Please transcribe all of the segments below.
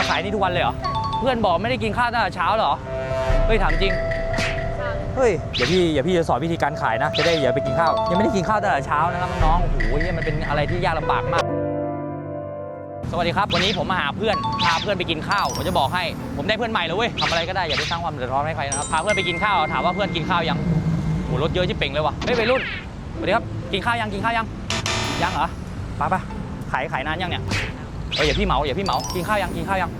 มาขายนี่ทุกวันเลยเหรอ เพื่อนบอกไม่ได้กินข้าวตั้งแต่เช้าเหรอ เฮ้ยถามจริง เฮ้ยเดี๋ยวพี่เดี๋ยวพี่จะสอนวิธีการขายนะ จะได้อย่าไปกินข้าว ยังไม่ได้กินข้าวตั้งแต่เช้านะครับน้องๆโอ้โหเนี่ยมันเป็นอะไรที่ยากลำบากมาก สวัสดีครับ วันนี้ผมมาหาเพื่อน พาเพื่อนไปกินข้าว ผมจะบอกให้ ผมได้เพื่อนใหม่แล้วเว้ยทำอะไรก็ได้อย่าไปสร้างความเดือดร้อนให้ใครนะครับ พาเพื่อนไปกินข้าว ถามว่าเพื่อนกินข้าวยังโหรถเยอะชิบเป่งเลยวะเฮ้ยไปรุ่น สวัสดีครับ กินข้าวยัง กินข้าวยัง ยังเหรอไปปะขายขายนานยังเนี่ย เอออย่าพี่เหมาอย่าพี่เหมากินข้าวยังกินข้าวยัง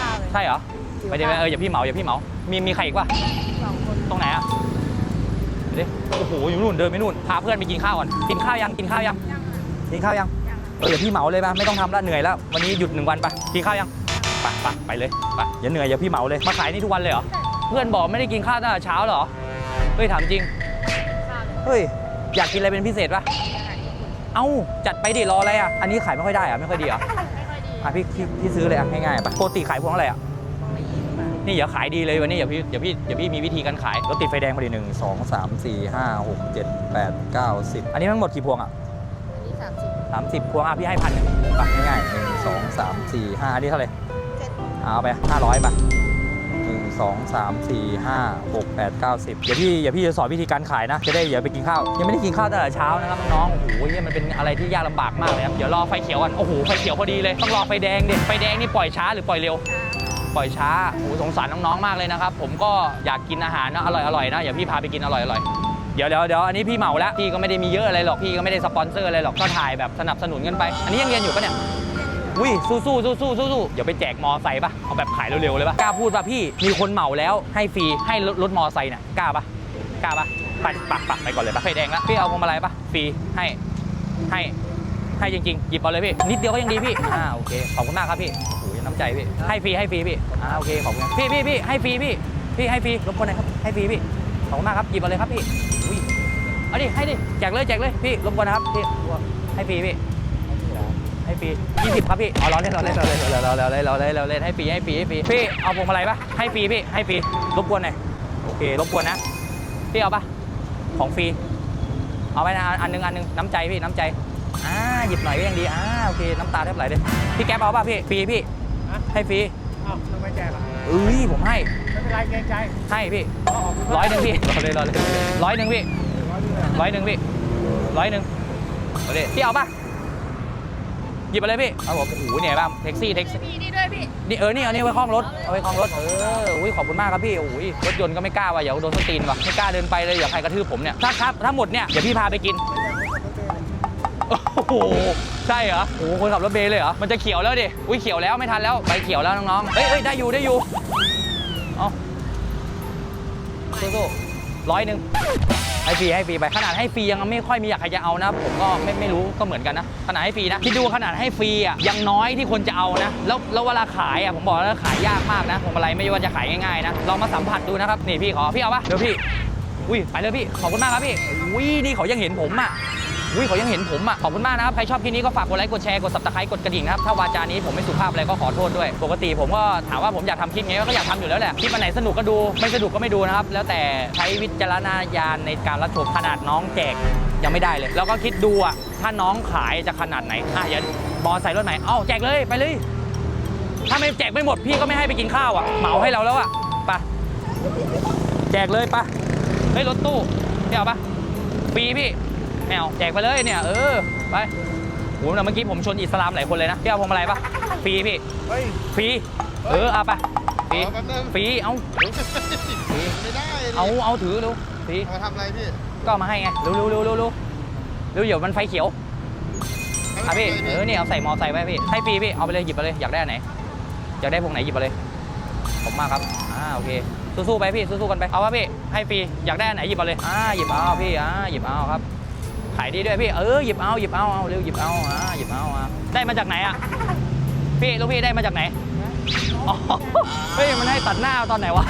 ข้าวเลยใช่เหรอไปเดี๋ยวเอออย่าพี่เหมาอย่าพี่เหมามีมีใครอีกวะสองคนตรงไหนอะเดี๋ยวดิโอ้โหอยู่นู่นเดินไปนู่นพาเพื่อนไปกินข้าวก่อนกินข้าวยังกินข้าวยังยังกินข้าวยังยังเอออย่าพี่เหมาเลยปะไม่ต้องทำละเหนื่อยแล้ววันนี้หยุดหนึ่งวันไปกินข้าวยังไปไปไปเลยไปอย่าเหนื่อยอย่าพี่เหมาเลยมาขายนี่ทุกวันเลยเหรอเพื่อนบอกไม่ได้กินข้าวตั้งแต่เช้าเหรอเฮ้ยถามจริงข้าวเลยเฮ้ยอยากกินอะไรเป็นพิเศษปะอาหารญี่ปุ่นเอ้าจัดไปดิรออะไรอะอันนี้ขายไม่ค่อยได้อะไม่ค่อยดีเหรอะไม่ค่ อยดีอะพี่พี่พี่ซื้อเลยอะง่ายๆปะปกติขายพวงอะไรอะของละยี่สิบบาทนี่อย่าขายดีเลยวันนี้อย่าพี่อย่าพี่อย่าพี่มีวิธีการขายรถติดไฟแดงพอดีหนึ่งสองสามสี่ห้าหกเจ็ดแปดเก้าสิบอันนี้ทั้งหมดกี่พวงอะอันนี้สามสิบสามสิบพวงอะพี่ให้พันหนึ่งปะง่ายๆหนึ่งสองสามสี่ห้าอันนี้เท่าไหร่เจ็ดอะเอาไปห้าร้อยปะหนึ่งสองสามสี่ห้าหกแปดเก้าสิบเดี๋ยวพี่เดี๋ยวพี่จะสอนวิธีการขายนะ จะได้อย่าไปกินข้าว ยังไม่ได้กินข้าวตั้งแต่เช้านะครับน้องโอ้โหเนี่ยมันเป็นอะไรที่ยากลำบากมากเลยครับเดี๋ยวรอไฟเขียวกันโอ้โหไฟเขียวพอดีเลยต้องรอไฟแดงเดิไฟแดงนี่ปล่อยช้าหรือปล่อยเร็วปล่อยช้าโอ้สงสารน้องๆมากเลยนะครับผมก็อยากกินอาหารนะอร่อยๆนะอย่าพี่พาไปกินอร่อยๆเดี๋ยวเดี๋ยวเดี๋ยวอันนี้พี่เหมาแล้วพี่ก็ไม่ได้มีเยอะอะไรหรอกพี่ก็ไม่ได้สปอนเซอร์อะไรหรอกก็ถ่ายแบบสนับสนุนกันไป อันนี้ยังเรียนอยู่ปะเนี่ย อุ้ยสู้สู้สู้สู้สู้สู้เดี๋ยวไปแจกมอไซค์ปะเอาแบบขายเร็วๆเลยปะกล้าพูดปะพี่มีคนเหมาแล้วให้ฟรีให้รถรถมอไซค์เนี่ยกล้าปะกล้าปะไปปักปักไปก่อนเลยปะไฟแดงแล้วพี่เอาพวงมาลัยปะฟรีให้ให้ให้จริงๆหยิบเอาเลยพี่นิดเดียวก็ยังดีพี่อ่าโอเคขอบคุณมากครับพี่โอ้โหน้ำใจพี่ให้ฟรีให้ฟรีพี่อ่าโอเคขอบคุณพี่พี่พี่ให้ฟรีพี่พี่ให้ฟรีรบกวนหน่อยครับให้ฟรีพี่ขอบคุณมากครับหยิบเอาเลยครับพี่อุ้ยเอาดิให้ดิแจกเลยแจกเลยพี่รบกวนนะครับพี่ให้ฟรีพี่ ให้ฟรียี่สิบครับพี่เอาเราเล่นเราเล่นเราเล่นเราเล่นเราเล่นเราเล่นเราเล่นให้ฟรีให้ฟรีให้ฟรีพี่เอาพวงมาลัยปะให้ฟรีพี่ให้ฟรีรบกวนหน่อยโอเครบกวนนะพี่เอาปะของฟรีเอาไปนะอันนึงอันนึงน้ำใจพี่น้ำใจอ่าหยิบหน่อยก็ยังดีอ่าโอเคน้ำตาแทบไหลเลยพี่แก๊ปเอาปะพี่ฟรีพี่ให้ฟรีอ้าวทำไมแจกล่ะเอ้ยผมให้ไม่เป็นไรเกรงใจให้พี่ร้อยหนึ่งพี่รอเลยรอเลยร้อยหนึ่งพี่ร้อยหนึ่งพี่ร้อยหนึ่งเอาดิพี่เอาปะ ยิบไปเลยพี่เอาผมโอ้โหเนี่ยบ้างแท็กซี่แท็กซี่พี่นี่ด้วยพี่นี่เออนี่เอานี่ไว้คล้องรถเอาไว้คล้องรถเอออุ้ยขอบคุณมากครับพี่โอ้ยรถยนต์ก็ไม่กล้าว่ะอย่าโดนส้นตีนว่ะไม่กล้าเดินไปเลยอย่าใครกระทืบผมเนี่ยถ้าครับถ้าหมดเนี่ยเดี๋ยวพี่พาไปกินโอ้โหใช่เหรอโอ้โหคนขับรถเบย์เลยเหรอมันจะเขียวแล้วดิอุ้ยเขียวแล้วไม่ทันแล้วใบเขียวแล้วน้องๆเฮ้ยเฮ้ยได้อยู่ได้อยู่เอาสู้ๆร้อยหนึ่ง ให้ฟรีให้ฟรีไปขนาดให้ฟรียังไม่ค่อยมีอยากใครจะเอานะ ผมก็ไม่ไม่รู้ก็เหมือนกันนะขนาดให้ฟรีนะคิดดูขนาดให้ฟรีอะยังน้อยที่คนจะเอานะ แล้วแล้วเวลาขายอะผมบอกแล้วขายยากมากนะผมอะไรไม่ว่าจะขายง่ายๆนะลองมาสัมผัสดูนะครับนี่พี่ขอพี่เอาปะเดี๋ยวพี่อุ้ยไปเลยพี่ขอบคุณมากครับพี่อุ้ยนี่เขายังเห็นผมอะ อุ้ยเขายังเห็นผมอะขอบคุณมากนะครับ ใครชอบคลิปนี้ก็ฝากกดไลค์กดแชร์กด subscribe กดกระดิ่งนะครับ ถ้าวาจานี้ผมไม่สุภาพอะไรก็ขอโทษด้วย ปกติผมก็ถามว่าผมอยากทำคลิปไงก็อยากทำอยู่แล้วแหละคลิปอันไหนสนุกก็ดูไม่สนุกก็ไม่ดูนะครับแล้วแต่ใช้วิจารณญาณในการรับชมขนาดน้องแจกยังไม่ได้เลย แล้วก็คิดดูอะถ้าน้องขายจะขนาดไหนอะอย่ามอใส่รถไหนเอ้าแจกเลยไปเลย ถ้าไม่แจกไม่หมดพี่ก็ไม่ให้ไปกินข้าวอะเหมาให้เราแล้วอะไปแจกเลยไปเฮ้ยรถตู้เดี๋ยวปะฟรีพี่ แมวแจกไปเลยเนี่ย เออ ไปโหแต่เมื่อกี้ผมชนอิสลามหลายคนเลยนะพี่เอาพวงมาลัยปะฟรีพี่เฮ้ยฟรีเออเอาไปฟรีเอาแป๊บนึงฟรีเอาฟรีไม่ได้ดิเอาเอาถือเร็วฟรีมาทำอะไรพี่ก็เอามาให้ไงเร็วเร็วเร็วเร็วเร็วเร็วเดี๋ยวมันไฟเขียวอะพี่เออนี่เอาใส่มอไซค์ไว้พี่ให้ฟรีพี่เอาไปเลยหยิบไปเลยอยากได้อันไหนอยากได้พวงไหนหยิบไปเลยขอบคุณมากครับอ่าโอเคสู้ๆไปพี่สู้ๆกันไปเอาวะพี่ให้ฟรีอยากได้อันไหนหยิบเอาเลยอ่าหยิบเอาพี่อ่าหยิบเอาครับ ขายดีด้วยพี่ เออหยิบเอาหยิบเอาเอาเร็วหยิบเอาอ่าหยิบเอาอะได้มาจากไหนอะพี่ลูกพี่ได้มาจากไหนอ๋อเฮ้ยมันให้ตัดหน้าตอนไหนวะ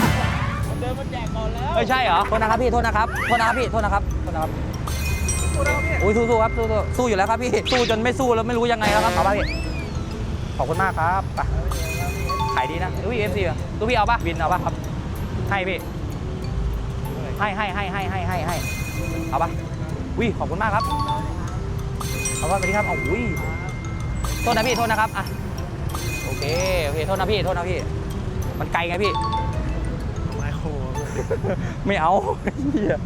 เดินมาแจกก่อนแล้วไม่ใช่เหรอโทษนะครับพี่โทษนะครับโทษนะครับพี่โทษนะครับโทษนะครับอุ้ยสู้ๆครับสู้ๆสู้อยู่แล้วครับพี่สู้จนไม่สู้แล้วไม่รู้ยังไงแล้วครับเอาป่ะพี่ขอบคุณมากครับไปขายดีนะอุ้ยเอฟซีตู้พี่เอาป่ะวินเอาป่ะครับให้พี่ให้ให้ให้ให้ให้ให้ให้เอาป่ะ วิขอบคุณมากครับเอาป่ะสวัสดีครับเอาอุ้ยโทษนะพี่โทษนะครับอะโอเคโอเคโทษนะพี่โทษนะพี่ มันไกลไงพี่ไมโครไม่เอาเหี้ย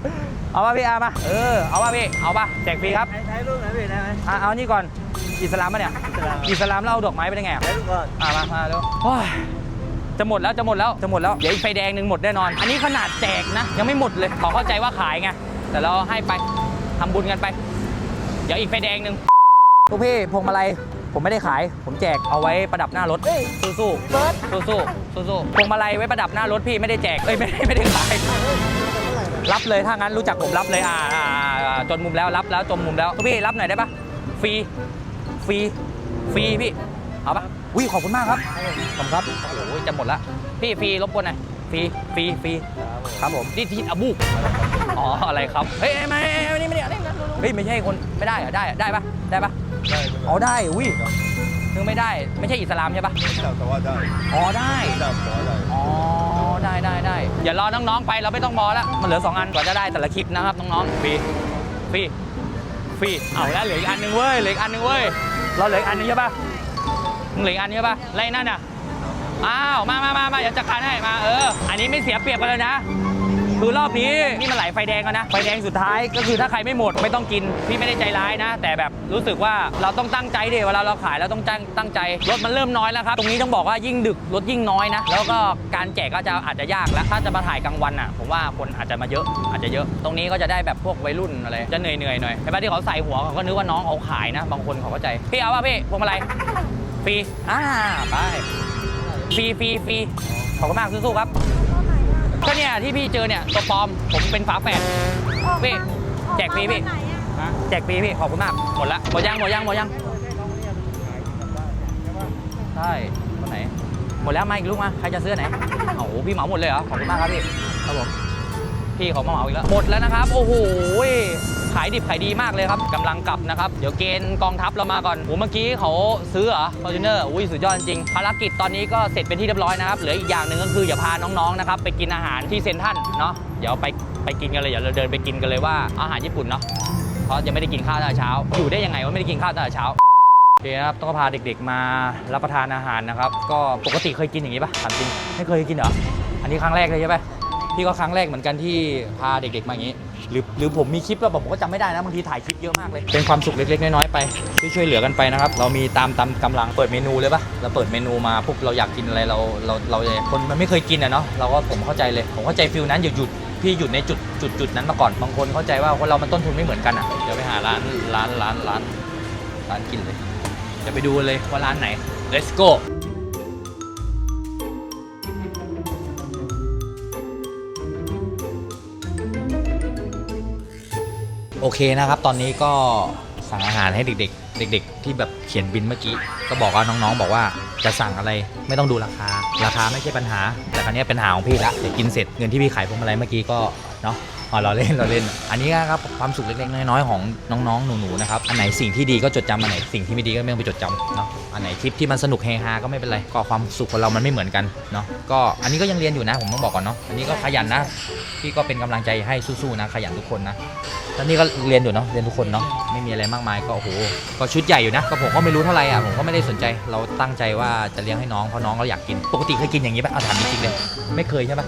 เอาป่ะพี่อามาเออเอาป่ะพี่เอาป่ะแจกฟรีครับใช้รูปไหนพี่ได้ไหมอะเอานี่ก่อนอิสลามปะเนี่ยอิสลามอิสลามแล้วเอาดอกไม้ไปได้ไงอะใช้รูปก่อนอะมามาเร็วโอ้ยจะหมดแล้วจะหมดแล้วจะหมดแล้วเดี๋ยวอีกไฟแดงหนึ่งหมดแน่นอน อันนี้ขนาดแจกนะ ยังไม่หมดเลยขอเข้าใจว่าขายไงแต่เราให้ไป ทำบุญกันไป เดี๋ยวอีกไฟแดงหนึ่งลูกพี่พวงมาลัยผมไม่ได้ขาย ผมแจกเอาไว้ประดับหน้ารถสู้สู้ๆเบิร์ดสู้สู้สู้สู้พวงมาลัยไว้ประดับหน้ารถพี่ไม่ได้แจกเอ้ยไม่ได้ไม่ได้ขายรับเลยถ้างั้นรู้จักผมรับเลยอ่าอ่าอ่าจนมุมแล้วรับแล้วจนมุมแล้วพี่รับหน่อยได้ปะฟรีฟรีฟรีพี่เอาปะอุ้ยขอบคุณมากครับขอบคุณครับโอ้ยจะหมดละพี่ฟรีรบกวนหน่อย ฟรีฟรีฟรีครับผมนี่ที่อาบุกอ๋ออะไรครับเฮ้ยไม่ไม่ไม่ไม่ไม่เฮ้ยไม่ใช่คนไม่ได้เหรอได้เหรอได้ปะได้ปะอ๋อได้อุ้ยนึกไม่ได้ไม่ใช่อิสลามใช่ปะแต่ว่าได้อ๋อได้ได้แต่ว่าได้อ๋อได้ได้ได้อย่ารอน้องๆไปเราไม่ต้องมอแล้วมันเหลือ 2 อันกว่าจะได้แต่ละคลิปนะครับน้องๆฟรีฟรีฟรีเอาแล้วเหลืออีกอันหนึงเว้ยเหลืออีกอันหนึงเว้ยเราเหลืออีกอันหนึงใช่ปะมึงเหลืออีกอันใช่ปะไรนั่นน่ะ อ้าวมามามามาเดี๋ยวจัดการให้มาเออ อันนี้ไม่เสียเปรียบกันเลยนะ คือรอบนี้นี่มันไหลไฟแดงแล้วนะ ไฟแดงสุดท้ายก็คือถ้าใครไม่หมดไม่ต้องกิน พี่ไม่ได้ใจร้ายนะ แต่แบบรู้สึกว่าเราต้องตั้งใจเดิเวลาเราขายเราต้องตั้งตั้งใจ รถมันเริ่มน้อยแล้วครับ ตรงนี้ต้องบอกว่ายิ่งดึกรถยิ่งน้อยนะ แล้วก็การแจกก็จะอาจจะยากแล้ว ถ้าจะมาถ่ายกลางวันอะ ผมว่าคนอาจจะมาเยอะ อาจจะเยอะ ตรงนี้ก็จะได้แบบพวกวัยรุ่นอะไร จะเหนื่อยเหนื่อยหน่อยแต่บางที่เขาใส่หัวเขาก็นึกว่าน้องเอาขายนะ บางคนเขาเข้าใจ พี่เอาป่ะพี่พวงมาลัยฟรีอ่าไป รีฟรีฟรีขอบคุณมากสู้ๆครับ ก็เนี่ยที่พี่เจอเนี่ยตัวปลอมผมเป็นฝาแฝด พี่แจกฟรีพี่ไหนอะแจกฟรีพี่ขอบคุณมากหมดละหมดยังหมดยังหมดยังใช่คนไหนหมดแล้วมาอีกลูกมาใครจะซื้อไหนโอ้โหพี่เหมาหมดเลยเหรอขอบคุณมากครับพี่ครับผมพี่เขามาเหมาอีกแล้วหมดแล้วนะครับ โอ้โหขายดิบขายดีมากเลยครับกำลังกลับนะครับเดี๋ยวเกณฑ์กองทัพเรามาก่อนโอ้เมื่อกี้เขาซื้อเหรอฟอร์จูเนอร์อุ้ยสุดยอดจริงภารกิจตอนนี้ก็เสร็จเป็นที่เรียบร้อยนะครับเหลืออีกอย่างหนึ่งก็คืออย่าพาน้องๆนะครับไปกินอาหารที่เซนทันเนาะเดี๋ยวไปไปกินกันเลยเดี๋ยวเราเดินไปกินกันเลยว่าอาหารญี่ปุ่นเนาะเพราะยังไม่ได้กินข้าวตั้งแต่เช้า อยู่ได้ยังไงว่าไม่ได้กินข้าวตั้งแต่เช้าโอเคครับต้องพาเด็กๆมารับประทานอาหารนะครับ ก็ปกติเคยกินอย่างนี้ปะถามจริงไม่เคยกินเหรออันนี้ครั้งแรกเลยใช่ปะ พี่ก็ครั้งแรกเหมือนกันที่พาเด็กๆมาอย่างนี้ หรือหรือผมมีคลิปแล้วผมก็จำไม่ได้นะบางทีถ่ายคลิปเยอะมากเลย เป็นความสุขเล็กๆน้อยๆไปที่ช่วยเหลือกันไปนะครับ เรามีตามตามกำลังเปิดเมนูเลยปะเราเปิดเมนูมาปุ๊บเราอยากกินอะไรเราเราเราคนมันไม่เคยกินอะเนาะเราก็ผมเข้าใจเลย ผมเข้าใจฟิลนั้นหยุดหยุดพี่หยุดในจุดจุดจุดนั้นมาก่อนบางคนเข้าใจว่าคนเรามันต้นทุนไม่เหมือนกันอะเดี๋ยวไปหาร้านร้านร้านร้านร้านกินเลย จะไปดูเลยว่าร้านไหน let's go โอเคนะครับ ตอนนี้ก็สั่งอาหารให้เด็ก ๆ เด็ก ๆ ที่แบบเขียนบินเมื่อกี้ ก็บอกว่าน้องๆ บอกว่าจะสั่งอะไรไม่ต้องดูราคา ราคาไม่ใช่ปัญหา แต่ครั้นี้เป็นหาของพี่ละเดี๋ยวกินเสร็จเงินที่พี่ขายพวงมาลัยเมื่อกี้ก็เนาะ อ๋อเราเล่นเราเล่น อันนี้ครับความสุขเล็กๆน้อยๆของน้องๆหนูๆนะครับอันไหนสิ่งที่ดีก็จดจำอันไหนสิ่งที่ไม่ดีก็ไม่ต้องไปจดจำเนาะอันไหนคลิปที่มันสนุกเฮฮาก็ไม่เป็นไรก็ความสุขของเรามันไม่เหมือนกันเนาะก็อันนี้ก็ยังเรียนอยู่นะผมต้องบอกก่อนเนาะอันนี้ก็ขยันนะพี่ก็เป็นกำลังใจให้สู้ๆนะขยันทุกคนนะตอนนี้ก็เรียนอยู่เนาะเรียนทุกคนเนาะไม่มีอะไรมากมายก็โอ้โหก็ชุดใหญ่อยู่นะก็ผมก็ไม่รู้เท่าไหร่อะผมก็ไม่ได้สนใจเราตั้งใจว่าจะเลี้ยงให้น้องเพราะน้องเราอยากกิน ปกติเคยกินอย่างนี้ป่ะเอาถามจริงๆเลยไม่เคยใช่ป่ะ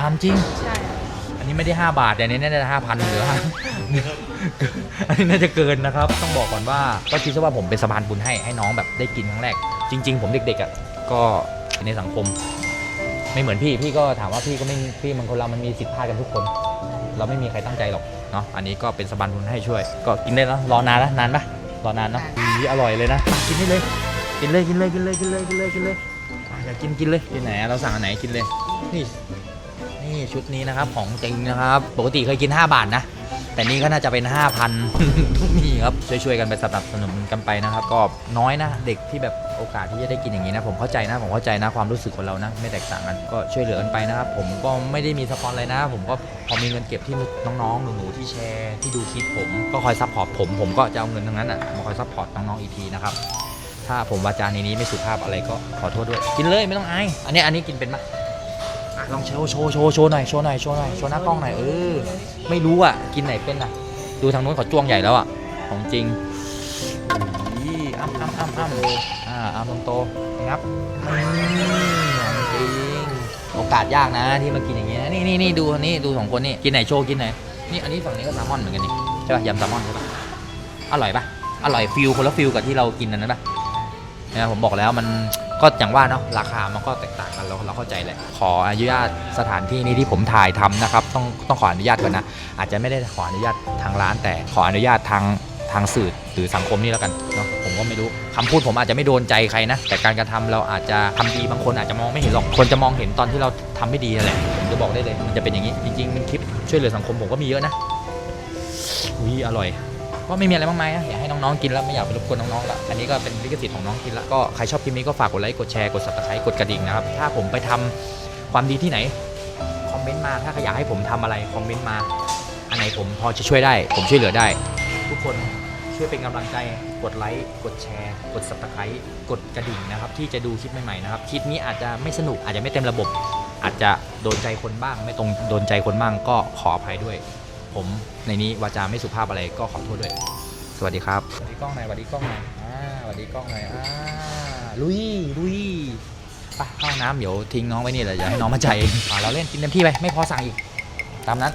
ถามจริง ใช่อันนี้ไม่ได้ 5 บาทแต่อันนี้น่าจะห้าพันหรือห้าอันนี้น่าจะเกินนะครับ ต้องบอกก่อนว่าก็คิดซะว่าผมเป็นสะพานบุญให้ให้น้องแบบได้กินครั้งแรก จริง ๆ ผมเด็กๆอะก็ในสังคม ไม่เหมือนพี่พี่ก็ถามว่าพี่ก็ไม่พี่มันคนเรามันมีสิทธิ์พลาดกันทุกคน เราไม่มีใครตั้งใจหรอกเนาะอันนี้ก็เป็นสะพานบุญให้ช่วย ก็กินได้แล้วรอนานนะนานปะรอนานเนาะอีอร่อยเลยนะกินได้เลย กินเลยกินเลยกินเลยกินเลยกินเลยกินเลยอะอยากกินกินเลยกินไหนอะเราสั่งอันไหนกินเลย นี่ นี่ชุดนี้นะครับของจริงนะครับ ปกติเคยกิน 5 บาทนะ แต่นี่ก็น่าจะเป็น 5,000ทุกมีครับช่วยๆกันไปสนับสนุนกันไปนะครับ ก็น้อยนะเด็กที่แบบโอกาสที่จะได้กินอย่างนี้นะ ผมเข้าใจนะผมเข้าใจนะความรู้สึกของเรานะไม่แตกต่างกันก็ช่วยเหลือกันไปนะครับ ผมก็ไม่ได้มีสปอนอะไรนะ ผมก็พอมีเงินเก็บที่น้องๆหนูๆที่แชร์ที่ดูคลิปผมก็คอยซัพพอร์ตผมผมก็จะเอาเงินทั้งนั้นอะมาคอยซัพพอร์ตน้องๆอีกทีนะครับถ้าผมวาจาในนี้ไม่สุภาพอะไรก็ขอโทษด้วย กินเลยไม่ต้องอายอันนี้อันนี้กินเป็นปะ อะลองโชว์โชว์โชว์โชว์หน่อยโชว์หน่อยโชว์หน่อยโชว์หน้ากล้องหน่อยเออไม่รู้อะกินไหนเป็นอะ ดูทางนู้นเขาจ้วงใหญ่แล้วอะของจริงอีอ้ำอ้ำอ้ำอ้ำอาตรงโตงับนี่จริงโอกาสยากนะที่มากินอย่างเงี้ยนี่นี่นี่ดูนี่ดูสองคนนี่กินไหนโชว์กินไหนนี่อันนี้ฝั่งนี้ก็แซลมอนเหมือนกันนี่ใช่ป่ะยำแซลมอนใช่ป่ะอร่อยป่ะอร่อยฟิลคนละฟิลกับที่เรากินอันนั้นป่ะนี่ยผมบอกแล้วมัน ก็อย่างว่าเนาะราคามันก็แตกต่างกันเราเราเข้าใจแหละขออนุญาตสถานที่นี้ที่ผมถ่ายทำนะครับต้องต้องขออนุญาตก่อนนะอาจจะไม่ได้ขออนุญาตทางร้าน แต่ขออนุญาตทางทางสื่อหรือสังคมนี่แล้วกันเนาะผมก็ไม่รู้คำพูดผมอาจจะไม่โดนใจใครนะ แต่การกระทำเราอาจจะทำดีบางคนอาจจะมองไม่เห็นหรอกคนจะมองเห็นตอนที่เราทำไม่ดีนั่นแหละผมจะบอกได้เลยมันจะเป็นอย่างนี้จริงๆมันคลิปช่วยเหลือสังคมผมก็มีเยอะนะอุ้ยอร่อย ก็ไม่มีอะไรมากมายนะอยากให้น้องๆกินแล้วไม่อยากไปรบกวนน้องๆละอันนี้ก็เป็นลิขสิทธิ์ของน้องกินละก็ใครชอบคลิปนี้ก็ฝากกดไลค์กดแชร์กด subscribe กดกระดิ่งนะครับถ้าผมไปทำความดีที่ไหนคอมเมนต์มาถ้าอยากให้ผมทำอะไรคอมเมนต์มา อันไหนผมพอจะช่วยได้ ผมช่วยเหลือได้ ทุกคนช่วยเป็นกำลังใจกดไลค์กดแชร์ กด subscribe กดกระดิ่งนะครับที่จะดูคลิปใหม่ๆนะครับคลิปนี้อาจจะไม่สนุกอาจจะไม่เต็มระบบ อาจจะโดนใจคนบ้าง ไม่ตรงโดนใจคนบ้างก็ขออภัยด้วย ผมในนี้วาจาไม่สุภาพอะไรก็ขอโทษด้วย สวัสดีครับสวัสดีกล้องหน่อยสวัสดีกล้องหน่อยอ่าสวัสดีกล้องหน่อยอ่าลุยลุยไปเข้าห้องน้ำเดี๋ยวทิ้งน้องไว้นี่เลยอย่าให้น้องมาใจเองอ่าเราเล่นกินเต็มที่ไปไม่พอสั่งอีก ตามนั้น